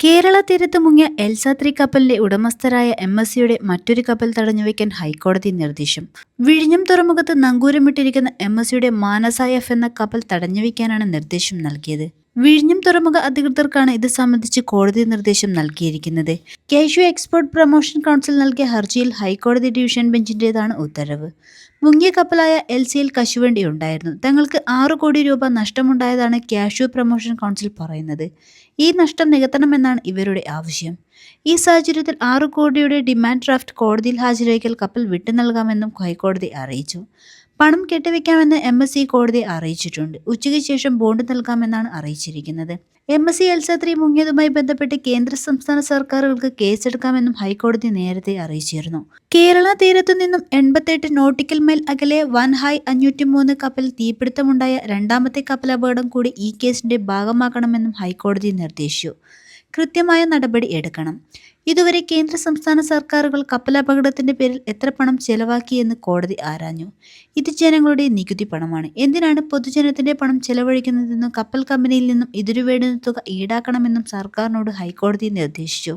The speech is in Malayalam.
കേരള തീരത്ത് മുങ്ങിയ എൽസാത്രി കപ്പലിന്റെ ഉടമസ്ഥരായ എം എസ് സിയുടെ മറ്റൊരു കപ്പൽ തടഞ്ഞുവെക്കാൻ ഹൈക്കോടതി നിർദ്ദേശം. വിഴിഞ്ഞം തുറമുഖത്ത് നങ്കൂരമിട്ടിരിക്കുന്ന എം എസ് സിയുടെ മാനസ എഫ് എന്ന കപ്പൽ തടഞ്ഞുവെക്കാനാണ് നിർദ്ദേശം നൽകിയത്. വിഴിഞ്ഞം തുറമുഖ അധികൃതർക്കാണ് ഇത് സംബന്ധിച്ച് കോടതി നിർദ്ദേശം നൽകിയിരിക്കുന്നത്. കേശു എക്സ്പോർട്ട് പ്രൊമോഷൻ കൗൺസിൽ നൽകിയ ഹർജിയിൽ ഹൈക്കോടതി ഡിവിഷൻ ബെഞ്ചിന്റേതാണ് ഉത്തരവ്. മുങ്ങിയ കപ്പലായ എൽ സിയിൽ കശുവണ്ടി ഉണ്ടായിരുന്നു. തങ്ങൾക്ക് ആറ് കോടി രൂപ നഷ്ടമുണ്ടായതാണ് കാഷ്യൂ പ്രൊമോഷൻ കൗൺസിൽ പറയുന്നത്. ഈ നഷ്ടം നികത്തണമെന്നാണ് ഇവരുടെ ആവശ്യം. ഈ സാഹചര്യത്തിൽ ആറു കോടിയുടെ ഡിമാൻഡ് ഡ്രാഫ്റ്റ് കോടതിയിൽ ഹാജരാക്കിയാൽ കപ്പൽ വിട്ടു നൽകാമെന്നും ഹൈക്കോടതി അറിയിച്ചു. പണം കെട്ടിവെക്കാമെന്ന് എം എസ് സി കോടതി അറിയിച്ചിട്ടുണ്ട്. ഉച്ചയ്ക്ക് ശേഷം ബോണ്ട് നൽകാമെന്നാണ് അറിയിച്ചിരിക്കുന്നത്. M S C Elsa three മുങ്ങിയതുമായി ബന്ധപ്പെട്ട് കേന്ദ്ര സംസ്ഥാന സർക്കാരുകൾക്ക് കേസെടുക്കാമെന്നും ഹൈക്കോടതി നേരത്തെ അറിയിച്ചിരുന്നു. കേരള തീരത്തു നിന്നും എൺപത്തെട്ട് നോട്ടിക്കൽ മൈൽ അകലെ വൻ ഹായ് അഞ്ഞൂറ്റി മൂന്ന് കപ്പൽ തീപിടുത്തമുണ്ടായ രണ്ടാമത്തെ കപ്പൽ അപകടം കൂടി ഈ കേസിന്റെ ഭാഗമാക്കണമെന്നും ഹൈക്കോടതി നിർദ്ദേശിച്ചു. കൃത്യമായ നടപടി എടുക്കണം. ഇതുവരെ കേന്ദ്ര സംസ്ഥാന സർക്കാരുകൾ കപ്പലപകടത്തിന്റെ പേരിൽ എത്ര പണം ചെലവാക്കിയെന്ന് കോടതി ആരാഞ്ഞു? ഇത് ജനങ്ങളുടെ നികുതി പണമാണ്. എന്തിനാണ് പൊതുജനത്തിന്റെ പണം ചെലവഴിക്കുന്നതെന്നും കപ്പൽ കമ്പനിയിൽ നിന്നും ഇതിരുവേടുന്ന തുക ഈടാക്കണമെന്നും സർക്കാരിനോട് ഹൈക്കോടതി നിർദ്ദേശിച്ചു.